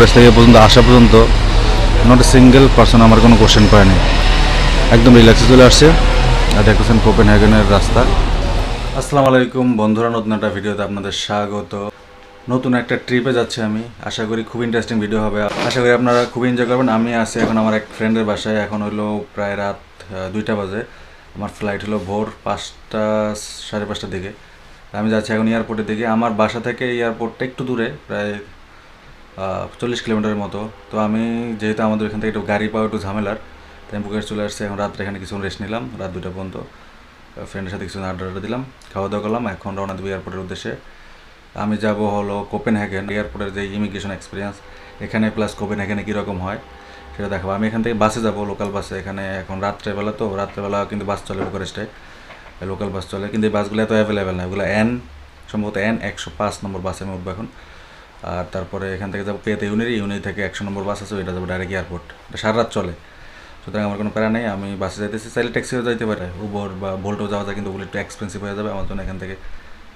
Bucharest থেকে পর্যন্ত আসা পর্যন্ত নট সিঙ্গেল পার্সন আমার কোনো কোশ্চেন করেনি একদম রিল্যাক্সে চলে আসছে। আর দেখতেছেন কোপেন হ্যাগেনের রাস্তা। আসসালামু আলাইকুম বন্ধুরা, নতুন একটা ভিডিওতে আপনাদের স্বাগত। নতুন একটা ট্রিপে যাচ্ছি আমি। আশা করি খুব ইন্টারেস্টিং ভিডিও হবে। আশা করি আপনারা খুব এনজয় করবেন। আমি আছি এখন আমার এক ফ্রেন্ডের বাসায়। এখন হলো প্রায় রাত দুইটা বাজে। আমার ফ্লাইট হলো ভোর পাঁচটা, সাড়ে পাঁচটার দিকে। আমি যাচ্ছি এখন এয়ারপোর্টের দিকে। আমার বাসা থেকে এয়ারপোর্টটা একটু দূরে, প্রায় চল্লিশ কিলোমিটারের মতো। তো আমি যেহেতু আমাদের এখান থেকে একটু গাড়ি পাওয়া একটু ঝামেলার তাই আমি বুকেট চলে আসছি, এখন রাত্রে এখানে কিছুক্ষণ রেস্ট নিলাম, রাত দুটা পর্যন্ত ফ্রেন্ডের সাথে আড্ডা আড্ডা দিলাম খাওয়া দাওয়া করলাম, এখন রওনা দেবো এয়ারপোর্টের উদ্দেশ্যে। আমি যাব হলো কোপেন হ্যাগেন এয়ারপোর্টের যে ইমিগ্রেশন এক্সপিরিয়েন্স এখানে প্লাস কোপেন হ্যাগেনে কীরকম হয়, সেটা দেখাবো। আমি এখান থেকে বাসে যাব লোকাল বাসে এখানে এখন রাত্রেবেলা তো, রাত্রেবেলা কিন্তু বাস চলে বুকারেস্টে লোকাল বাস চলে। কিন্তু এই বাসগুলো এত অ্যাভেলেবেল না, এগুলো এন সম্ভবত এন একশো পাঁচ নম্বর বাসে আমি উঠবো এখন। আর তারপরে এখান থেকে যাব পেতে ইউনিরি ইউনিরি থেকে একশো নম্বর বাস আছে ওইটা যাব ডাইরেক্ট এয়ারপোর্ট এটা সারা রাত চলে। সুতরাং আমার কোনো প্যারা নেই আমি বাসে যাইতেছি। চাইলে ট্যাক্সিও যাইতে পারে উবর বা ভোল্টও যাওয়া যায় কিন্তু ওগুলো একটু এক্সপেন্সিভ হয়ে যাবে। আমার জন্য এখান থেকে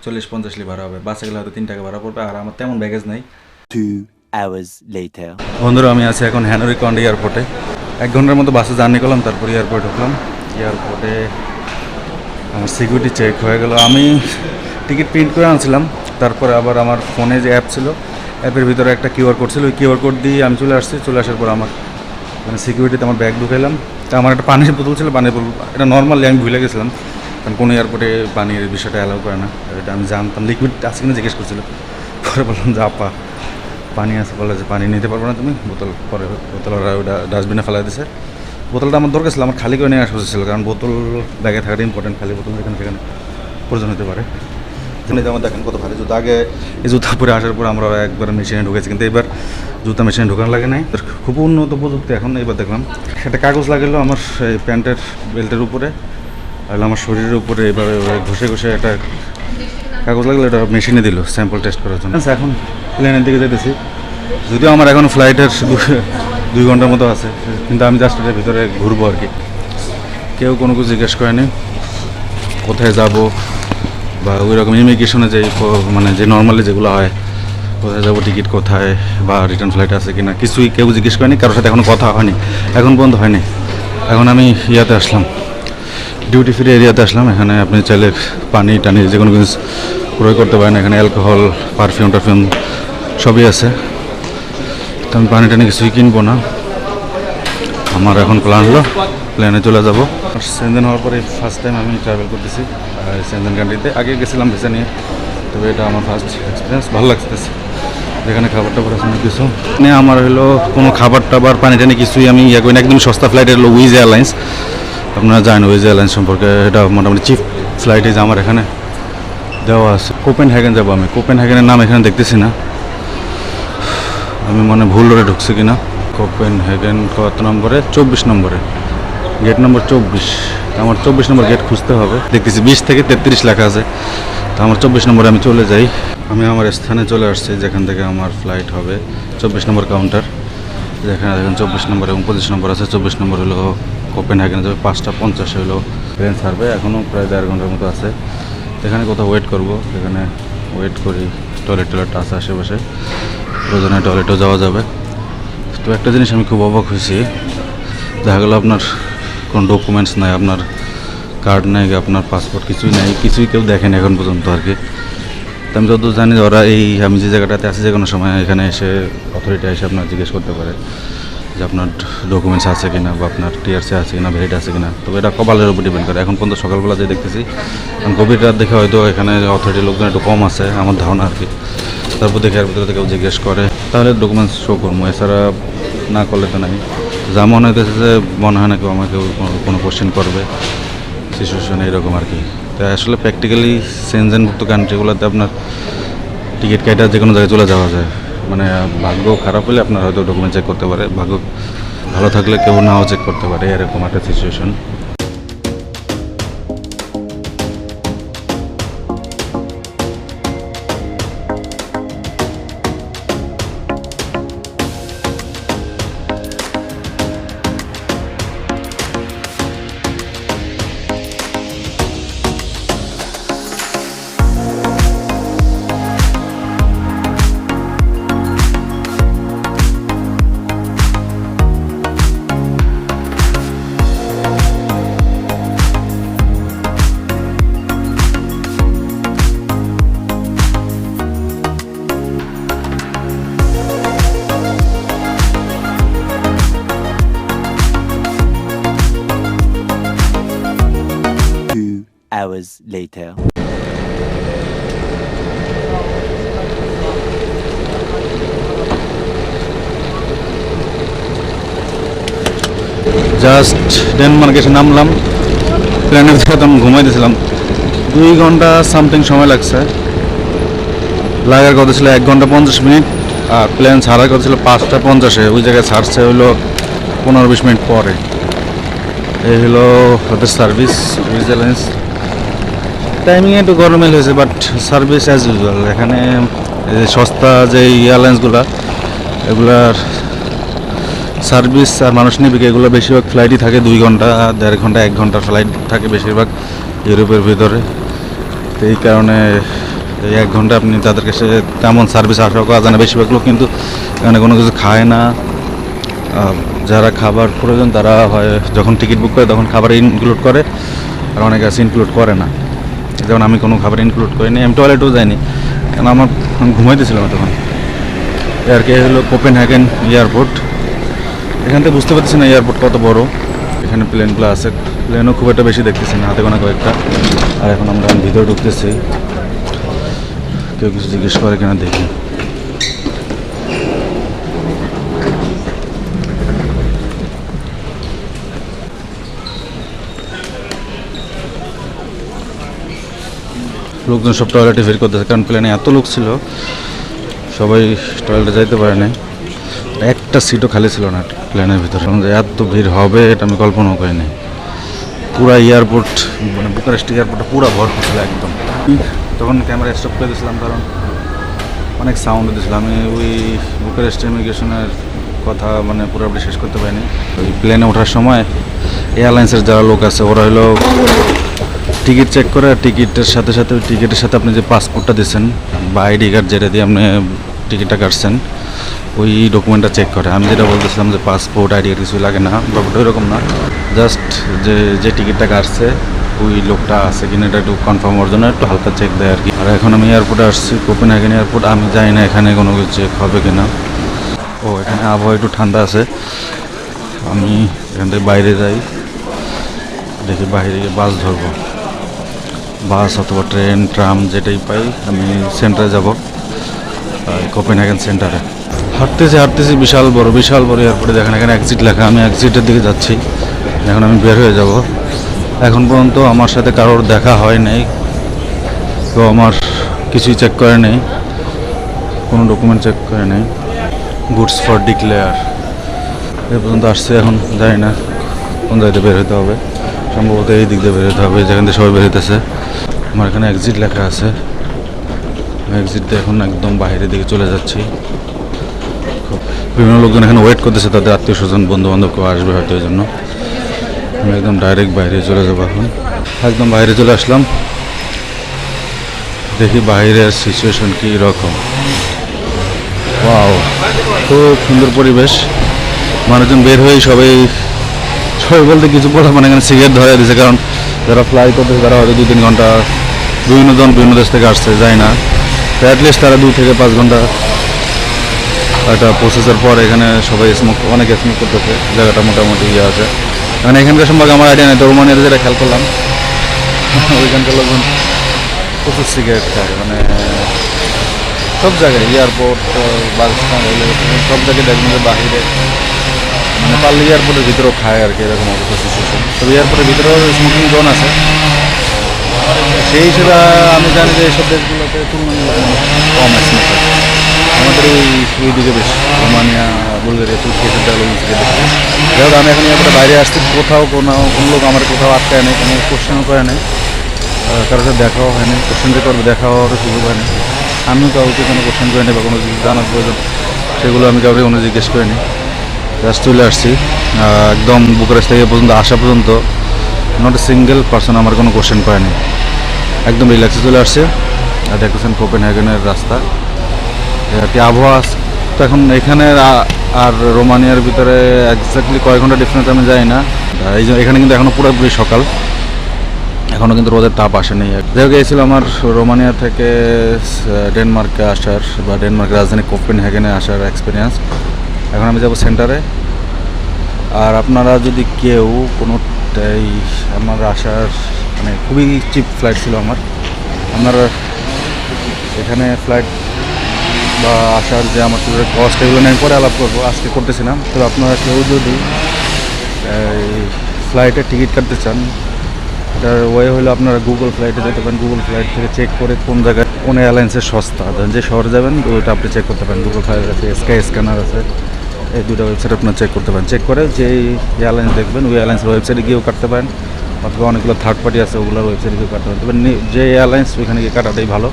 চল্লিশ পঞ্চাশ লি ভাড়া হবে। বাসে গেলে হয়তো তিন টাকা ভাড়া পড়বে আর আমার তেমন ব্যাগেজ নেই. বন্ধুরা আমি আছি এখন হ্যানোরি কন্ড এয়ারপোর্টে এক ঘণ্টার মতো বাসে জার্নি করলাম তারপর এয়ারপোর্ট ঢুকলাম। এয়ারপোর্টে আমার সিকিউরিটি চেক হয়ে গেল। আমি টিকিট প্রিন্ট করে আনছিলাম তারপরে আবার আমার ফোনে যে অ্যাপ ছিল অ্যাপের ভিতরে একটা কিউআর কোড ছিল, ওই কিউআর কোড দিয়ে আমি চলে আসছি। চলে আসার পর আমার মানে সিকিউরিটিতে আমার ব্যাগ ঢুকাইলাম। তা আমার একটা পানির বোতল ছিল, পানির বোতল, এটা নর্মালি আমি ভুলে গেছিলাম, কারণ কোনো এয়ারপোর্টে পানির বিষয়টা অ্যালাউ করে না। এটা আমি জানতাম লিকুইড আছে কিনা জিজ্ঞেস করছিল। পরে বললাম, যে আপা পানি আছে। বলে যে, পানি নিতে পারব না তুমি, বোতল পরে, বোতল ওরা ওটা ডাস্টবিনে ফেলাই দিছে। বোতলটা আমার দরকার ছিল, আমার খালি করে নিয়ে আসা উচিত ছিল, কারণ বোতল ব্যাগে থাকাটা ইম্পর্টেন্ট খালি বোতল যেখানে সেখানে প্রয়োজন হতে পারে। যেখানে যেমন দেখেন কত ভালো জুতো। আগে এই জুতা পরে আসার পর আমরা একবার মেশিনে ঢুকেছি কিন্তু এবার জুতা মেশিনে ঢোকানো লাগে নাই। খুব উন্নত প্রযুক্তি এখন এবার দেখলাম। একটা কাগজ লাগল আমার এই প্যান্টের বেল্টের উপরে আর আমার শরীরের উপরে এবার ঘষে ঘষে একটা কাগজ লাগলে এটা মেশিনে দিল স্যাম্পল টেস্ট করার জন্য। আচ্ছা, এখন প্লেনের দিকে যেতেছি যদিও আমার এখন ফ্লাইটের দুই ঘণ্টার মতো আছে কিন্তু আমি জাস্ট এটার ভিতরে ঘুরবো আর কি। কেউ কোনো কিছু জিজ্ঞেস করেনি কোথায় যাব? বা ওই রকম ইমিগ্রেশনে যে মানে যে নর্মালি যেগুলো হয়, কোথায় যাব টিকিট কোথায় বা রিটার্ন ফ্লাইট আছে কিনা, কিছুই কেউ জিজ্ঞেস করেনি, কারোর সাথে এখনও কথা হয়নি, এখন পর্যন্ত হয়নি। এখন আমি ইয়াতে আসলাম। ডিউটি ফ্রি এরিয়াতে আসলাম, এখানে আপনি চাইলে পানি টানি যে কোনো কিছু ক্রয় করতে পারেন, এখানে অ্যালকোহল পারফিউম টারফিউম সবই আছে। তো আমি পানি টানি কিছুই কিনবো না। আমার এখন প্ল্যান হলো প্ল্যানে চলে যাব। সেনজেন হওয়ার পরে ফার্স্ট টাইম আমি ট্রাভেল করতেছি সেনজেন কান্ট্রিতে আগে গেছিলাম ভিসা নিয়ে তবে এটা আমার ফার্স্ট এক্সপিরিয়েন্স ভালো লাগতেছে। যেখানে খাবার টাবার আছে অনেক কিছু। মানে আমার হলো কোনো খাবার টাবার পানি টানি কিছুই আমি ইয়ে করি না। একদম সস্তা ফ্লাইট হলো উইজ এয়ারলাইন্স আপনারা জানেন উইজ এয়ারলাইন্স সম্পর্কে এটা মোটামুটি চিপ ফ্লাইটে যে আমার এখানে দেওয়া আছে। কোপেন হ্যাগেন যাব আমি। কোপেন হ্যাগেনের নাম এখানে দেখতেছি না। আমি মনে ভুল রোডে ঢুকছি কিনা। কোপেন হ্যাগেন কত নম্বরে? চব্বিশ নম্বরে। গেট নম্বর চব্বিশ। আমার চব্বিশ নম্বর গেট খুঁজতে হবে। দেখতেছি বিশ থেকে তেত্রিশ লেখা আছে। তো আমার চব্বিশ নম্বরে আমি চলে যাই। আমি আমার স্থানে চলে আসছি, যেখান থেকে আমার ফ্লাইট হবে। চব্বিশ নম্বর কাউন্টার যেখানে দেখেন চব্বিশ নম্বর এবং পঁচিশ নম্বর আছে। চব্বিশ নম্বর হলো কোপেন হ্যাগেন যাবে, পাঁচটা পঞ্চাশে হলো ট্রেন ছাড়বে। এখনও প্রায় দেড় ঘণ্টার মতো আছে। এখানে কোথাও ওয়েট করব। এখানে ওয়েট করি টয়লেট টয়লেট আছে আশেপাশে। প্রয়োজনে টয়লেটও যাওয়া যাবে। তো একটা জিনিস আমি খুব অবাক হয়েছি। দেখা গেলো আপনার কোনো ডকুমেন্টস নাই, আপনার কার্ড নাই, আপনার পাসপোর্ট কিছুই নাই, কিছুই কেউ দেখেনি এখন পর্যন্ত আর কি। তো আমি যতদূর জানি, ওরা এই, আমি যে জায়গাটাতে আছি, যে কোনো সময় এখানে এসে অথরিটি এসে আপনার জিজ্ঞেস করতে পারে যে আপনার ডকুমেন্টস আছে কিনা বা আপনার টিআরসি আছে কিনা ভেরিট আছে কিনা। তবে এটা কপালের উপর ডিপেন্ড করে। এখন পর্যন্ত সকালবেলা যে দেখতেছি গভীর রাত দেখে হয়তো এখানে অথরিটির লোকজন একটু কম আছে, আমার ধারণা আর কি। তারপর দেখে এর ভিতরে কেউ জিজ্ঞেস করে। তাহলে ডকুমেন্টস শো করব। এছাড়া না করলে তো নাই। যা মনে হইতেছে যে, মনে হয় না কেউ আমাকে কোনো- কোশ্চেন করবে। সিচুয়েশন এইরকম আর কি। তা আসলে প্র্যাকটিক্যালি সেনজেনভুক্ত কান্ট্রিগুলোতে আপনার টিকিট কেটে যে কোনো জায়গায় চলে যাওয়া যায়। মানে ভাগ্য খারাপ হলে আপনার হয়তো ডকুমেন্ট চেক করতে পারে। ভাগ্য ভালো থাকলে কেউ নাও চেক করতে পারে। এরকম একটা সিচুয়েশন hours later. জাস্ট ডেনমার্কে এসে নামলাম। তো আমি ঘুমাইতেছিলাম দুই ঘণ্টা সামথিং সময় লাগছে। লাগার কথা ছিল এক ঘণ্টা পঞ্চাশ মিনিট আর প্লেন ছাড়ার কথা ছিল পাঁচটা পঞ্চাশে। ওই জায়গায় ছাড়ছে হইল পনেরো বিশ মিনিট পরে। এই হলো ওদের সার্ভিস সুইজারল্যান্ড টাইমিং একটু গরমিল হয়েছে বাট সার্ভিস অ্যাজ ইউজুয়াল এখানে সস্তা যে এয়ারলাইন্সগুলো এগুলার সার্ভিস আর মানুষ নিবে এগুলো বেশিরভাগ ফ্লাইটই থাকে দুই ঘণ্টা, দেড় ঘণ্টা, এক ঘণ্টার ফ্লাইট থাকে বেশিরভাগ ইউরোপের ভিতরে। তো এই কারণে এই এক ঘণ্টা আপনি তাদের কাছে তেমন সার্ভিস আশা করা যায় না বেশিরভাগ লোক, কিন্তু এখানে কোনো কিছু খায় না। যারা খাবার প্রয়োজন, তারা হয় যখন টিকিট বুক করে, তখন খাবার ইনক্লুড করে, আর অনেকে আছে ইনক্লুড করে না। যেমন আমি কোনো খাবার ইনক্লুড করিনি, আমি টয়লেটও যাইনি। কেন আমার ঘুমাই ঘুমাইতেছিলাম তখন আর কে হলো কোপেন হ্যাগেন এয়ারপোর্ট এখান থেকে বুঝতে পারছি না এয়ারপোর্ট কত বড়। এখানে প্লেনগুলো আছে। প্লেনও খুব একটা বেশি দেখতেছি না, হাতে কোনো কয়েকটা। আর এখন আমরা ভিতরে ঢুকতেছি। কেউ কিছু জিজ্ঞেস করে কিনা দেখি। লোকজন সব টয়লেটে ভিড় করতেছে, কারণ প্লেনে এত লোক ছিল, সবাই টয়লেটে যাইতে পারে নাই। একটা সিটও খালি ছিল না প্লেনের ভিতরে। এত ভিড় হবে, এটা আমি কল্পনাও করিনি পুরা এয়ারপোর্ট মানে বুকারেস্ট এয়ারপোর্টটা পুরো ভরপুর ছিল একদম। তখন ক্যামেরা স্টপ করে দিয়েছিলাম, কারণ অনেক সাউন্ড দিয়েছিল আমি ওই বুকারেস্ট ইমিগ্রেশনের কথা মানে পুরোপুরি শেষ করতে পারিনি। ওই প্লেনে ওঠার সময় এয়ারলাইন্সের যারা লোক আছে, ওরা হলো টিকিট চেক করে টিকিটের সাথে সাথে, টিকিটের সাথে আপনি যে পাসপোর্টটা দিয়েছেন বা আইডি কার্ড যেটা দিয়ে আপনি টিকিটটা কাটছেন, ওই ডকুমেন্টটা চেক করে। আমি যেটা বলতেছিলাম যে পাসপোর্ট আইডি কার্ড কিছু লাগে না, ব্যাপারটা ওইরকম না। জাস্ট যে যে টিকিটটা কাটছে, ওই লোকটা আছে কিনা এটা একটু কনফার্ম হওয়ার জন্য একটু হালকা চেক দেয় আর কি। আর এখন আমি এয়ারপোর্টে আসছি কোপেন হ্যাগেন এয়ারপোর্ট আমি জানি না এখানে কোনো কিছু চেক হবে কিনা। ও, এখানে আবহাওয়া একটু ঠান্ডা আছে। আমি এখান থেকে বাইরে যাই, দেখি বাইরে গিয়ে বাস ধরবো। বাস অথবা ট্রেন, ট্রাম যেটাই পাই, আমি সেন্টারে যাব কোপেনহেগেন সেন্টারে হাঁটতেছি হাঁটতেছি, বিশাল বড় বিশাল বড় এয়ারপোর্টে দেখেন এখানে এক্সিট লেখা, আমি এক্সিটের দিকে যাচ্ছি। এখন আমি বের হয়ে যাব। এখন পর্যন্ত আমার সাথে কারোর দেখা হয় নাই, তো আমার কিছুই চেক করে নেই, কোনো ডকুমেন্ট চেক করে নেই। গুডস ফর ডিক্লেয়ার এ পর্যন্ত আসছে, এখন জানি না, কোন জায়গাতে বের হতে হবে। সম্ভবত এই দিক দিয়ে বেরোতে হবে, যেখান থেকে সবাই বেরোতেছে আমার এখানে এক্সিট লেখা আছে। এক্সিট দিয়ে এখন একদম বাইরের দিকে চলে যাচ্ছি। খুব বিভিন্ন লোকজন এখানে ওয়েট করতেছে, তাদের আত্মীয় স্বজন বন্ধু বান্ধব কেউ আসবে হয়তো এই জন্য। আমি একদম ডাইরেক্ট বাইরে চলে যাব এখন। একদম বাইরে চলে আসলাম। দেখি বাইরের সিচুয়েশন কী রকম। ওয়াও খুব সুন্দর পরিবেশ। মানুষজন বের হয়ে সবাই সবাই বলতে কিছু বলা মানে এখানে সিগারেট ধরে দিয়েছে, কারণ যারা ফ্লাই করতেছে তারা হয়তো দু তিন ঘণ্টা বিভিন্ন জন বিভিন্ন দেশ থেকে আসছে, যায় না। তো অ্যাটলিস্ট তারা দু থেকে পাঁচ ঘণ্টা একটা প্রসেসের পর এখানে সবাই স্মোক অনেক স্মোক করতেছে, জায়গাটা মোটামুটি ইয়ে আছে। মানে এখানকার সম্পর্কে আমার আইডিয়া নেই, তো রোমানিয়াতে যেটা খেয়াল করলাম, ওইখানকার লোকজন প্রচুর সিগারেট খায় মানে সব জায়গায় এয়ারপোর্ট বাস সব জায়গায় দেখবেন বাহিরে মানে পারলে এয়ারপোর্টের ভিতরেও খায় আর কি, এরকম অবস্থা সিচুয়েশন তবে এয়ারপোর্টের ভিতরেও স্মোকিং জোন আছে। সেই হিসেবে আমি জানি যে এইসব দেশগুলোতে তুলনামূলক কম আছে আমাদের ওই ওই দিকে বেশি, রোমানিয়া, বুলগেরিয়া, তুর্কি বেশি যাই হোক, আমি এখন এয়ারপোর্টে বাইরে আসছি। কোথাও কোনো কোনো লোক আমার কোথাও আটকায় নেই, কোনো কোশ্চেনও করে নেই। কারোর সাথে দেখাও হয়নি কোশ্চেন করবে দেখা হওয়ার সুযোগ হয়নি আমিও কাউকে কোনো কোশ্চেন করিনি বা কোনো জানার প্রয়োজন, সেগুলো আমি কাউকে কোনো জিজ্ঞেস করিনি। জাস্ট চলে আসছি। একদম বুকারেস্ট থেকে পর্যন্ত আসা পর্যন্ত নট সিঙ্গেল পার্সন আমার কোনো কোশ্চেন করেনি একদম রিল্যাক্সে চলে আসছে। আর দেখতেছেন কোপেন হ্যাগেনের রাস্তা কি আবহাওয়া তো এখন এখানে আর রোমানিয়ার ভিতরে এক্স্যাক্টলি কয়েক ঘণ্টা ডিফারেন্স আমি যাই না। এই এখানে কিন্তু এখনও পুরোপুরি সকাল। এখনও কিন্তু রোদের তাপ আসেনি। যাই হোক, এই ছিল আমার রোমানিয়া থেকে ডেনমার্কে আসার বা ডেনমার্কের রাজধানী কোপেন হ্যাগেনে আসার এক্সপিরিয়েন্স এখন আমি যাব সেন্টারে। আর আপনারা যদি কেউ কোনোটাই আমার আসার মানে খুবই চিপ ফ্লাইট ছিল আমার। আপনার এখানে ফ্লাইট বা আসার যে আমার ট্যুরের কস্ট এগুলো নিয়ে পরে আলাপ করব, আজকে করতেছিলাম। তো আপনারা কেউ যদি এই ফ্লাইটের টিকিট কাটতে চান, এটার ওয়ে হলো আপনারা গুগল ফ্লাইটে যেতে পারেন। গুগল ফ্লাইট থেকে চেক করে কোন জায়গায়, কোন এয়ারলাইন্সের সস্তা। ধরেন যে শহরে যাবেন, ওইটা আপনি চেক করতে পারেন। গুগল ফ্লাইট আছে স্কাই স্ক্যানার আছে। এই দুটো ওয়েবসাইট আপনার চেক করতে পারেন। চেক করে যে এয়ারলাইন্স দেখবেন, ওই এয়ারলাইন্সের ওয়েবসাইটে গিয়েও কাটতে পারেন। অথবা অনেকগুলো থার্ড পার্টি আছে, ওগুলোর ওয়েবসাইটে গিয়েও কাটতে পারেন। যে এয়ারলাইন্স ওইখানে গিয়ে কাটাটাই ভালো।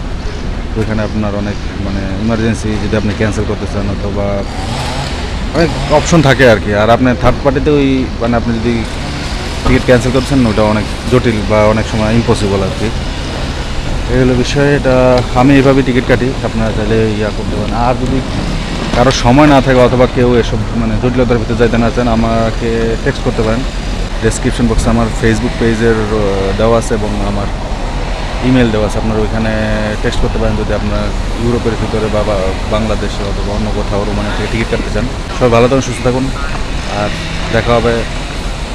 ওইখানে আপনার অনেক মানে ইমার্জেন্সি যদি আপনি ক্যান্সেল করতে চান অথবা অনেক অপশন থাকে আর কি। আর আপনার থার্ড পার্টিতে ওই মানে আপনি যদি টিকিট ক্যান্সেল করছেন ওটা অনেক জটিল বা অনেক সময় ইম্পসিবল আর কি। এই হলো বিষয়। এটা আমি এইভাবে টিকিট কাটি। আপনারা চাইলে ইয়া করতে পারেন। আর যদি কারও সময় না থাকে অথবা কেউ এসব মানে জটিলতার ভিতরে যাইতে না চান, আমাকে টেক্সট করতে পারেন। ডেসক্রিপশন বক্সে আমার ফেসবুক পেজের দেওয়া আছে এবং আমার ইমেল দেওয়া আছে। আপনার ওইখানে টেক্সট করতে পারেন যদি আপনার ইউরোপের ভিতরে বা বাংলাদেশে অথবা অন্য কোথাও রোমানিয়া থেকে টিকিট কাটতে চান। সবাই ভালো থাকুন, সুস্থ থাকুন। আর দেখা হবে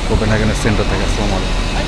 কোপেনহেগেনের সেন্টার থেকে। আসসালামু আলাইকুম।